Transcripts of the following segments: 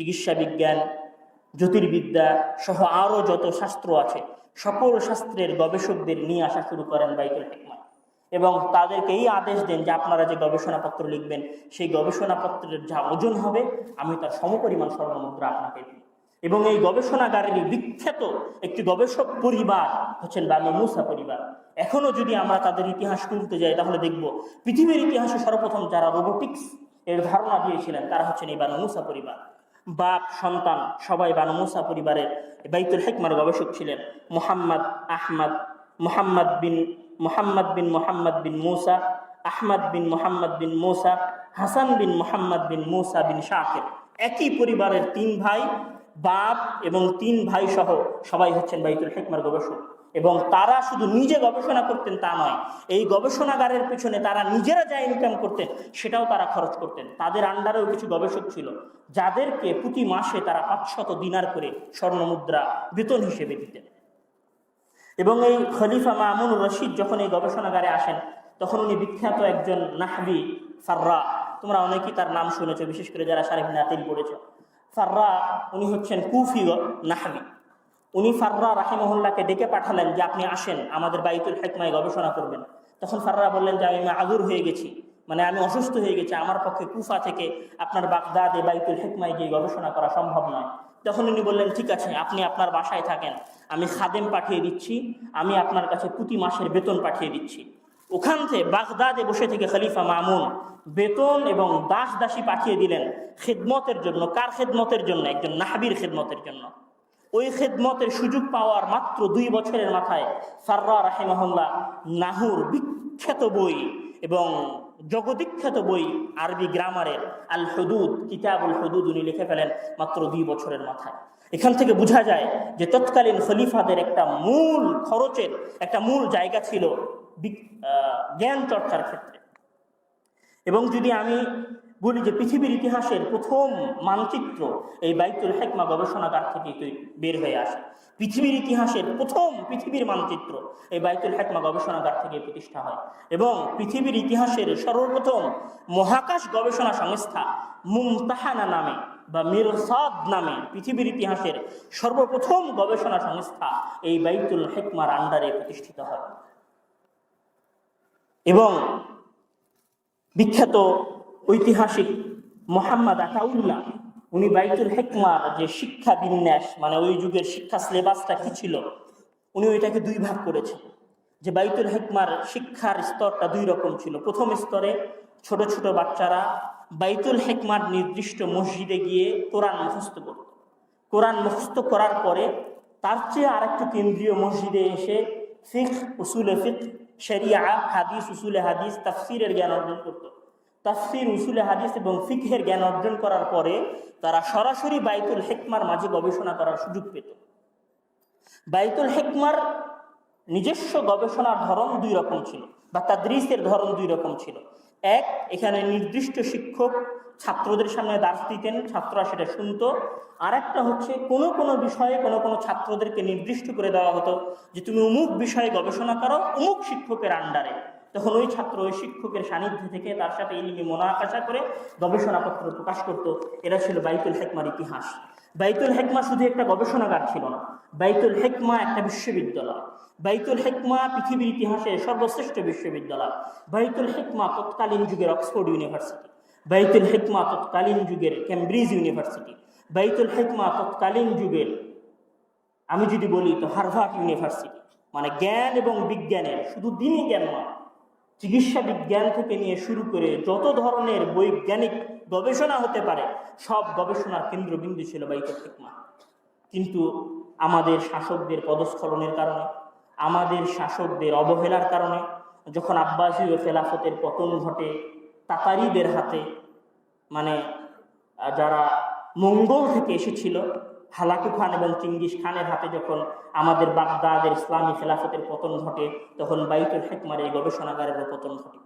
চিকিৎসা বিজ্ঞান, জ্যোতির্বিদ্যা সহ আরও যত শাস্ত্র আছে, সকল শাস্ত্রের গবেষকদের নিয়ে আসা শুরু করেন বাইতুল হিকমা। এবং তাদেরকে এই আদেশ দেন যে আপনারা যে গবেষণাপত্র লিখবেন, সেই গবেষণাপত্রের যা ওজন হবে, আমি তার সমপরিমাণ স্বর্ণমুদ্রা আপনাকে দিই। এবং এই গবেষণাগারেরই বিখ্যাত একটি গবেষক পরিবার হচ্ছেন বানু মুসা পরিবার। এখনও যদি আমরা তাদের ইতিহাস খুলতে যাই, তাহলে দেখব পৃথিবীর ইতিহাসে সর্বপ্রথম যারা রোবোটিক্স এর ধারণা দিয়েছিলেন, তারা হচ্ছেন এই বানু মুসা পরিবার। বাপ, সন্তান, সবাই বানু মুসা পরিবারের বাইতুল হেকমার গবেষক ছিলেন মোহাম্মদ আহমদ, মোহাম্মদ বিন মোহাম্মদ বিন মোহাম্মদ বিন মুসা, আহমদ বিন মোহাম্মদ বিন মুসা, হাসান বিন মোহাম্মদ বিন মুসা বিন শাকের। একই পরিবারের তিন ভাই, বাপ এবং তিন ভাই সহ সবাই হচ্ছেন বাইতুল হেকমার গবেষক। এবং তারা শুধু নিজে গবেষণা করতেন তা নয়, এই গবেষণাগারের পিছনে তারা নিজেরা যা ইনকাম করতেন সেটাও তারা খরচ করতেন। তাদের আন্ডারেও কিছু গবেষক ছিল, যাদেরকে প্রতি মাসে তারা পাঁচশত দিনার করে স্বর্ণমুদ্রা বেতন হিসেবে দিতেন। এবং এই খলিফা মামুন রশিদ যখন এই গবেষণাগারে আসেন, তখন উনি বিখ্যাত একজন নাহবি ফাররা। তোমরা অনেকেই তার নাম শুনেছ, বিশেষ করে যারা সারেফ নাতিল পড়েছ। ফাররা উনি হচ্ছেন কুফি নাহবি। উনি ফাররা রাহিমহল্লাকে ডেকে পাঠালেন যে আপনি আসেন, আমাদের বাইতুল হেকমায় গবেষণা করবেন। তখন ফাররা বললেন যে, আমি আদুর হয়ে গেছি মানে আমি অসুস্থ হয়ে গেছি, আমার পক্ষে কুফা থেকে আপনার বাগদাদে বাইতুল হেকমায় গিয়ে গবেষণা করা সম্ভব নয়। তখন উনি বললেন, ঠিক আছে, আপনি আপনার বাসায় থাকেন, আমি খাদেম পাঠিয়ে দিচ্ছি, আমি আপনার কাছে প্রতি মাসের বেতন পাঠিয়ে দিচ্ছি। ওখান থেকে বাগদাদে বসে থেকে খলিফা মামুন বেতন এবং দাস দাসী পাঠিয়ে দিলেন, খেদমতের জন্য, কার খেদমতের জন্য? একজন নাহাবির খেদমতের জন্য। ওই খেদমতের সুযোগ পাওয়ার মাত্র দুই বছরের মাথায় ফাররা রাহিমহল্লা নাহুর বিখ্যাত বই এবং জগবিখ্যাত বই আরবি গ্রামারের আল হদুদ কিতাবুল হদুদ উনি লিখে ফেলেন মাত্র দুই বছরের মাথায়। এখান থেকে বোঝা যায় যে তৎকালীন খলিফাদের একটা মূল খরচের, একটা মূল জায়গা ছিল জ্ঞান চর্চার ক্ষেত্রে। এবং যদি আমি বলি যে পৃথিবীর ইতিহাসের প্রথম মানচিত্র, এই বাইতুল হেকমা গবেষণাগার থেকে বের হয়ে আসে। পৃথিবীর ইতিহাসের প্রথম পৃথিবীর মানচিত্র এই বাইতুল হেকমা গবেষণাগার থেকে প্রতিষ্ঠা হয় এবং পৃথিবীর ইতিহাসের সর্বপ্রথম মহাকাশ গবেষণা সংস্থা মুমতাহানা নামে বা মিরসাদ নামে পৃথিবীর ইতিহাসের সর্বপ্রথম গবেষণা সংস্থা এই বাইতুল হেকমার আন্ডারে প্রতিষ্ঠিত হয়। এবং বিখ্যাত ঐতিহাসিক মোহাম্মদ আতাউল্লাহ, উনি বাইতুল হেকমার যে শিক্ষা বিন্যাস মানে ওই যুগের শিক্ষা সিলেবাসটা কি ছিল, উনি ওইটাকে দুই ভাগ করেছেন যে বাইতুল হেকমার শিক্ষার স্তরটা দুই রকম ছিল। প্রথম স্তরে ছোট ছোট বাচ্চারা বাইতুল হেকমার নির্দিষ্ট মসজিদে গিয়ে কোরআন মুখস্থ করত। কোরআন মুখস্থ করার পরে তার চেয়ে আর আরেকটু কেন্দ্রীয় মসজিদে এসে ফিখ উসুলে ফিখ শরিয়া, হাদিস, উসুলে হাদিস, তাফসিরের জ্ঞান অর্জন করত। তাফসির, উসুলে হাদিস এবং ফিকহের জ্ঞান অর্জন করার পরে তারা সরাসরি বাইতুল হেকমার মাঝে গবেষণা করার সুযোগ পেত। বাইতুল হেকমার নিজস্ব গবেষণার ধরন দুই রকম ছিল বা তাদ্রিসের ধরন দুই রকম ছিল। এক, এখানে নির্দিষ্ট শিক্ষক ছাত্রদের সামনে দাস দিতেন, ছাত্ররা সেটা শুনতো। আর একটা হচ্ছে, কোনো কোনো বিষয়ে কোনো কোনো ছাত্রদেরকে নির্দিষ্ট করে দেওয়া হতো যে, তুমি অমুক বিষয়ে গবেষণা করো, অমুক শিক্ষকের আন্ডারে তখন ওই ছাত্র ওই শিক্ষকের সান্নিধ্য থেকে তার সাথে ইলমি মোনাকাশা করে গবেষণাপত্র প্রকাশ করত। এরা ছিল বাইতুল হেকমার ইতিহাস। বাইতুল হেকমা শুধু একটা গবেষণাগার ছিল না, বাইতুল হেকমা একটা বিশ্ববিদ্যালয়। বাইতুল হেকমা পৃথিবীর ইতিহাসে সর্বশ্রেষ্ঠ বিশ্ববিদ্যালয়। বাইতুল হেকমা তৎকালীন যুগের অক্সফোর্ড ইউনিভার্সিটি। বাইতুল হেকমা তৎকালীন যুগের ক্যামব্রিজ ইউনিভার্সিটি। বাইতুল হেকমা তৎকালীন যুগের, আমি যদি বলি তো হার্ভার্ড ইউনিভার্সিটি। মানে জ্ঞান এবং বিজ্ঞানের, শুধু দিনই জ্ঞান নয় চিকিৎসা বিজ্ঞান থেকে নিয়ে শুরু করে যত ধরনের বৈজ্ঞানিক গবেষণা হতে পারে, সব গবেষণার কেন্দ্রবিন্দু ছিল বাইতুল হিকমা কিন্তু আমাদের শাসকদের পদস্খলনের কারণে, আমাদের শাসকদের অবহেলার কারণে, যখন আব্বাসীয় খেলাফতের পতন ঘটে, তাতারিদের হাতে মানে যারা মঙ্গল থেকে এসেছিল হালাকু খান এবং চিঙ্গিস খানের হাতে যখন আমাদের বাগদাদের ইসলামী খেলাফতের পতন ঘটে, তখন বাইতুল হেকমার এই গবেষণাগারেরও পতন ঘটে।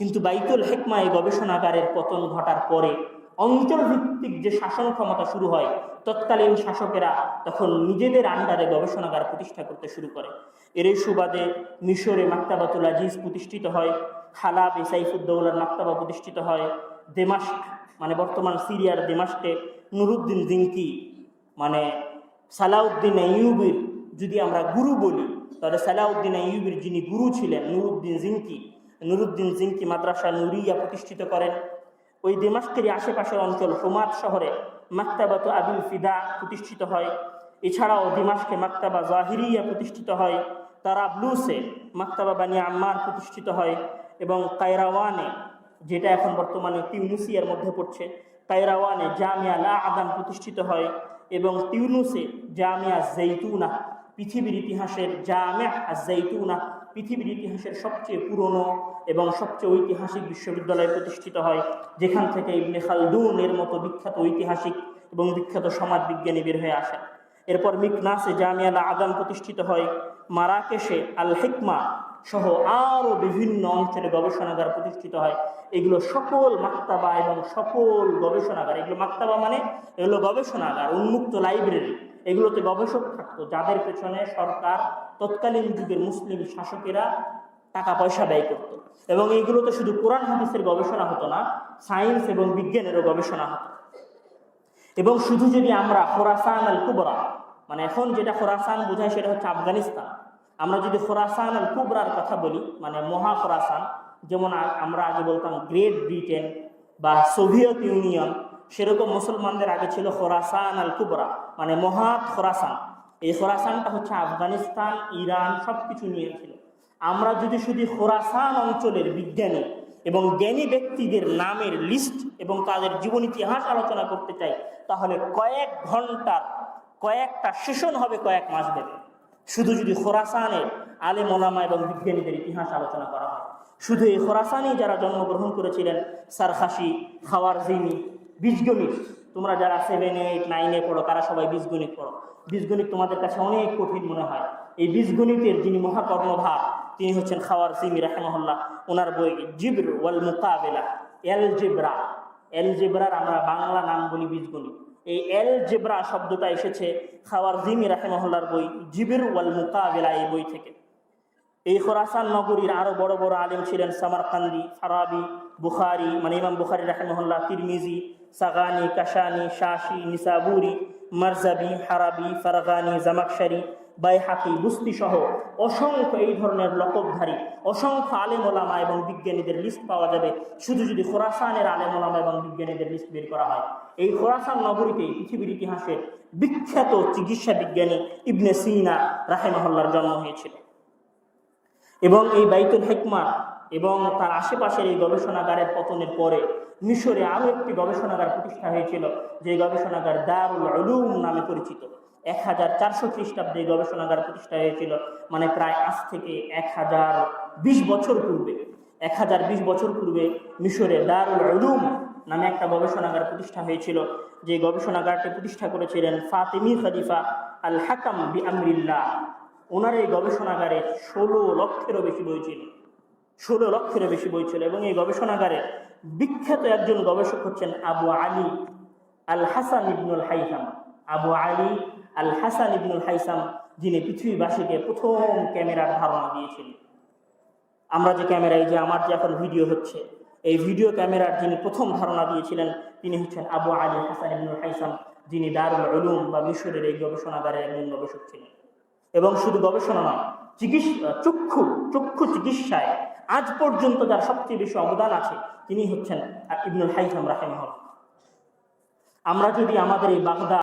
কিন্তু বাইতুল হেকমা এই গবেষণাগারের পতন ঘটার পরে অঞ্চল ভিত্তিক যে শাসন ক্ষমতা শুরু হয়, তৎকালীন শাসকেরা তখন নিজেদের আন্ডারে গবেষণাগার প্রতিষ্ঠা করতে শুরু করে। এর সুবাদে মিশরে মাক্তাবাতুল আজিজ প্রতিষ্ঠিত হয় এ সাইফুদ্দৌলার মাক্তাবা প্রতিষ্ঠিত হয়, দেমাস্ক মানে বর্তমান সিরিয়ার দেমাস্কে নুরুদ্দিন জিঙ্কি মানে সালাউদ্দিন ইউবির যদি আমরা গুরু বলি, তাহলে সালাউদ্দিন ইউবির যিনি গুরু ছিলেন, নুরুদ্দিন জিঙ্কি নুরুদ্দিন জিঙ্কি মাদ্রাসা নুরিয়া প্রতিষ্ঠিত করেন। ওই দিমাস্কেরই আশেপাশের অঞ্চল হোমাদ শহরে মাক্তাবাত আবিল ফিদা প্রতিষ্ঠিত হয়। এছাড়াও দিমাসকে মাক্তাবা জাহিরিয়া প্রতিষ্ঠিত হয়। তারাবলুসে মাক্তাবা বানিয়া আম্মার প্রতিষ্ঠিত হয় এবং কায়রাওয়ানে, যেটা এখন বর্তমানে তিউনুসিয়ার মধ্যে পড়ছে, কায়রাওয়ানে জামিয়া লা আদান প্রতিষ্ঠিত হয়। এবং তিউনুসে জামিয়া জৈতুনা, পৃথিবীর ইতিহাসের জামিয়া জৈতুনা, পৃথিবীর ইতিহাসের সবচেয়ে পুরনো এবং সবচেয়ে ঐতিহাসিক বিশ্ববিদ্যালয় প্রতিষ্ঠিত হয়, যেখান থেকে ইবনে খালদুন এর মতো বিখ্যাত ঐতিহাসিক এবং বিখ্যাত সমাজ বিজ্ঞানী বের হয়ে আসেন। এরপর মিকনাসে জামিয়া আদান প্রতিষ্ঠিত হয়, মারাকেশে আল হিকমা সহ আরও বিভিন্ন অঞ্চলে গবেষণাগার প্রতিষ্ঠিত হয়। এগুলো সকল মাক্তাবা এবং সকল গবেষণাগার। এগুলো মাক্তাবা মানে এগুলো গবেষণাগার, উন্মুক্ত লাইব্রেরি। এগুলোতে গবেষক থাকতো। যাদের পেছনে সরকার, তৎকালীন যুগের মুসলিম শাসকেরা টাকা পয়সা ব্যয় করত। এবং এইগুলোতে শুধু কোরআন হাদিসের গবেষণা হতো না, সায়েন্স এবং বিজ্ঞানেরও গবেষণা হতো। এবং শুধু যদি আমরা খোরাসান আল কুবরা মানে এখন যেটা খোরাসান বোঝায় সেটা হচ্ছে আফগানিস্তান। আমরা যদি খোরাসান আল কুবরার কথা বলি মানে মহা খোরাসান, যেমন আমরা আগে বলতাম গ্রেট ব্রিটেন বা সোভিয়েত ইউনিয়ন সেরকম মুসলমানদের আগে ছিল খোরাসান আল কুবরা মানে মহা খোরাসান। এই খোরাসানটা হচ্ছে আফগানিস্তান, ইরান সব কিছু নিয়ে ছিল। আমরা যদি শুধু খোরাসান অঞ্চলের বিজ্ঞানী এবং জ্ঞানী ব্যক্তিদের নামের লিস্ট এবং তাদের জীবন ইতিহাস আলোচনা করতে চাই, তাহলে কয়েক ঘণ্টার, কয়েকটা সেশন হবে কয়েক মাস ধরে শুধু যদি খোরাসানের আলে মোলামা এবং বিজ্ঞানীদের ইতিহাস আলোচনা করা হয়। শুধু এই খোরাসানি যারা জন্মগ্রহণ করেছিলেন, সারখাসি খাওয়ার জিনি বীজগণিত, তোমরা যারা সেভেন এইট নাইনে পড়ো, তারা সবাই বীজগণিত পড়ো। বীজগণিত তোমাদের কাছে অনেক কঠিন মনে হয়। এই বীজগণিতের যিনি মহাকর্ণধার তিনি হচ্ছেন খাওয়ার জিমি রাহেমহল্লা ওনার বই জিব্র ওয়াল মুকাবেলা এল জিব্রা এল জেব্রার আমরা বাংলা নাম বলি বীজগণিত। এই এল জেব্রা শব্দটা এসেছে খাওয়ার জিমি রাহেমহল্লার বই জিবির ওয়াল মুকাবেলা এই বই থেকে। এই খোরাসান নগরীর আরও বড় বড় আলিম ছিলেন সামারকান্দি, ফারাবি, বুখারি মানে ইমাম বুখারি রাহেমহল্লা তিরমিজি, সাগানি, কাশানি শাসি নিসাবুরি, মারজাবি, হারাবি, ফারগানি, জামাকশারি, বাইহাকি, বুস্তি সহ অসংখ্য এই ধরনের লকবধারী, অসংখ্য আলেম ওলামা এবং বিজ্ঞানীদের লিস্ট পাওয়া যাবে। শুধু যদি খোরাসানের আলেম ওলামা এবং বিজ্ঞানীদের লিস্ট বের করা হয়। এই খোরাসান নগরীতে পৃথিবীর ইতিহাসের বিখ্যাত চিকিৎসা বিজ্ঞানী ইবনে সিনা রাহেমহল্লার জন্ম হয়েছিল। এবং এই বাইতুল হেকমা এবং তার আশেপাশের এই গবেষণাগারের পতনের পরে মিশরে আরও একটি গবেষণাগার প্রতিষ্ঠা হয়েছিল, যে গবেষণাগার দারুল উলুম নামে পরিচিত। এক হাজার চারশো খ্রিস্টাব্দে গবেষণাগার প্রতিষ্ঠা হয়েছিল মানে প্রায় আজ থেকে এক হাজার বিশ বছর পূর্বে। এক হাজার বিশ বছর পূর্বে মিশরে দারুল উলুম নামে একটা গবেষণাগার প্রতিষ্ঠা হয়েছিল। যে গবেষণাগারটি প্রতিষ্ঠা করেছিলেন ফাতেমি খলিফা আল হাকাম বি আমরিল্লাহ ওনার এই গবেষণাগারে ষোলো লক্ষেরও বেশি বই ছিল। ষোলো লক্ষেরও বেশি বই ছিল এবং এই গবেষণাগারে বিখ্যাত একজন গবেষক হচ্ছেন আবু আলী আল হাসান ইবনুল হাইসাম। আবু আলী আল হাসান ইবনুল হাইসাম, যিনি পৃথিবীবাসীকে প্রথম ক্যামেরার ধারণা দিয়েছিলেন। আমরা যে ক্যামেরায় যে, আমার যে এখন ভিডিও হচ্ছে এই ভিডিও ক্যামেরার যিনি প্রথম ধারণা দিয়েছিলেন, তিনি হচ্ছেন আবু আলী হাসান ইবনুল হাইসাম, যিনি দারুল উলুম বা মিশরের এই গবেষণাগারের একজন গবেষক ছিলেন। এবং শুধু গবেষণা নয়, চিকিৎসা, চক্ষু চক্ষু চিকিৎসায় আজ পর্যন্ত যার সবচেয়ে বেশি অবদান আছে, তিনি হচ্ছেন ইবনুল হাইসাম রাহেমহল আমরা যদি আমাদের এই বাগদা